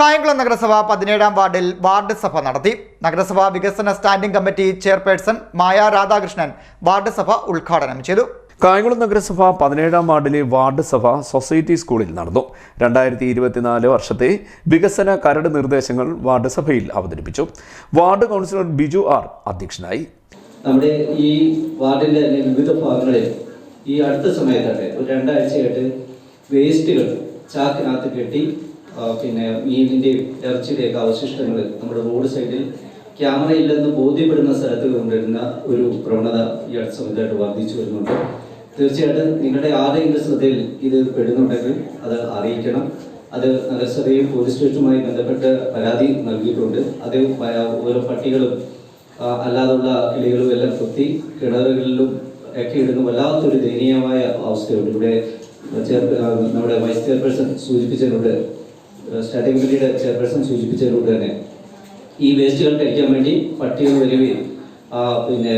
കായംകുളം നഗരസഭ പതിനേഴാം വാർഡിൽ വാർഡ് സഭ നടത്തി. നഗരസഭാ വികസന standing committee chairperson Maya Radhakrishnan ward സഭ ഉദ്ഘാടനം ചെയ്തു. കായംകുളം നഗരസഭ പതിനേഴാം വാർഡിലെ വാർഡ് സഭ സൊസൈറ്റി സ്കൂളിൽ നടന്നു. രണ്ടായിരത്തി ഇരുപത്തിനാല് വർഷത്തെ വികസന കരട് നിർദ്ദേശങ്ങൾ വാർഡ് സഭയിൽ അവതരിപ്പിച്ചു. വാർഡ് കൗൺസിലർ ബിജു ആർ അധ്യക്ഷനായി. നമ്മുടെ ഈ വാർഡിന്റെ വിവിധ ഭാഗങ്ങളിൽ ഈ അടുത്ത സമയത്തൊക്കെ ഒരു രണ്ടാഴ്ചയായിട്ട് വേസ്റ്റുകൾ ചാക്കിനകത്ത് കെട്ടി പിന്നെ മീനിന്റെയും ഇറച്ചിയുടെയൊക്കെ അവശിഷ്ടങ്ങൾ നമ്മുടെ റോഡ് സൈഡിൽ ക്യാമറ ഇല്ലെന്ന് ബോധ്യപ്പെടുന്ന സ്ഥലത്ത് കൊണ്ടുവരുന്ന ഒരു പ്രവണത ഈ അടുത്ത സമയത്തായിട്ട് വർദ്ധിച്ചു വരുന്നുണ്ട്. തീർച്ചയായിട്ടും നിങ്ങളുടെ ആരെങ്കിലും ശ്രദ്ധയിൽ ഇത് പെടുന്നുണ്ടെങ്കിൽ അത് അറിയിക്കണം. അത് നഗരസഭയും പോലീസ് സ്റ്റേഷനുമായി ബന്ധപ്പെട്ട് പരാതി നൽകിയിട്ടുണ്ട്. അത് ഓരോ പട്ടികളും അല്ലാതുള്ള കിളികളും എല്ലാം കുത്തി കിണറുകളിലും ഒക്കെ ഇടുന്ന വല്ലാത്തൊരു ദയനീയമായ അവസ്ഥയുണ്ട്. ഇവിടെ നമ്മുടെ വൈസ് ചെയർപേഴ്സൺ സൂചിപ്പിച്ചതിലൂടെ സ്റ്റാൻഡിംഗ് കമ്മിറ്റിയുടെ ചെയർപേഴ്സൺ സൂചിപ്പിച്ചതിലൂടെ തന്നെ ഈ വേസ്റ്റുകൾ കഴിക്കാൻ വേണ്ടി പട്ടികൾ വരികയും പിന്നെ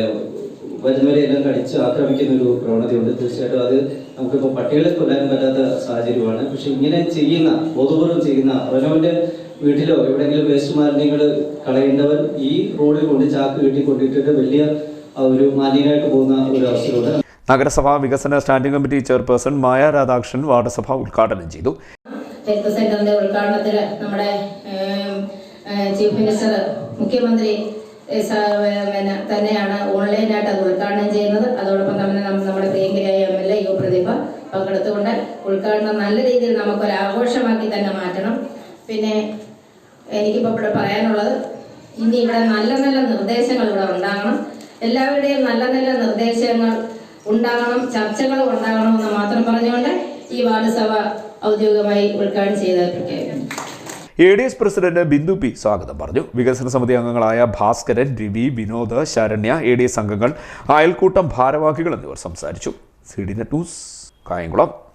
വരുന്നവരെ എല്ലാം കടിച്ച് ആക്രമിക്കുന്ന ഒരു പ്രവണതയുണ്ട്. തീർച്ചയായിട്ടും അത് നമുക്കിപ്പോൾ പട്ടികളെ കൊല്ലാൻ പറ്റാത്ത സാഹചര്യമാണ്. പക്ഷെ ഇങ്ങനെ ചെയ്യുന്ന ബോധപൂർവം ചെയ്യുന്ന അവനവന്റെ വീട്ടിലോ എവിടെയെങ്കിലും വേസ്റ്റ് മാലിന്യങ്ങൾ കളയേണ്ടവർ ഈ റോഡിൽ കൊണ്ട് ചാക്ക് കെട്ടി കൊണ്ടിട്ടിട്ട് വലിയ ഒരു മാലിന്യമായിട്ട് പോകുന്ന ഒരു അവസ്ഥയുണ്ട് നഗരസഭാ വികസന standing committee chairperson Maya Radhakrishnan വാർഡസഭ ഉദ്ഘാടനം ചെയ്തു. ഹെൽത്ത് സെന്ററിന്റെ ഉദ്ഘാടനത്തിൽ നമ്മുടെ ചീഫ് മിനിസ്റ്റർ മുഖ്യമന്ത്രി പിന്നെ തന്നെയാണ് ഓൺലൈനായിട്ട് അത് ഉദ്ഘാടനം ചെയ്യുന്നത്. അതോടൊപ്പം തന്നെ നമ്മ- നമ്മുടെ പ്രിയങ്കരിയായ M L A U Prathibha പങ്കെടുത്തുകൊണ്ട് ഉദ്ഘാടനം നല്ല രീതിയിൽ നമുക്കൊരു ആഘോഷമാക്കി തന്നെ മാറ്റണം. പിന്നെ എനിക്കിപ്പോൾ ഇവിടെ പറയാനുള്ളത് ഇനി ഇവിടെ നല്ല നല്ല നിർദ്ദേശങ്ങൾ ഇവിടെ ഉണ്ടാകണം. എല്ലാവരുടെയും നല്ല നല്ല നിർദ്ദേശങ്ങൾ ഉണ്ടാകണം ചർച്ചകളും ഉണ്ടാകണമെന്ന് മാത്രം പറഞ്ഞുകൊണ്ട് ഈ വാർഡ് സഭ ഔദ്യോഗികമായി ഉദ്ഘാടനം ചെയ്ത പ്രഖ്യാപിക്കുന്നു A D S president Bindu P സ്വാഗതം പറഞ്ഞു. വികസന സമിതി അംഗങ്ങളായ Bhaskaran Ravi Vinod Saranya A D S അംഗങ്ങൾ അയൽക്കൂട്ടം ഭാരവാഹികൾ എന്നിവർ സംസാരിച്ചു. C D net news Kayamkulam.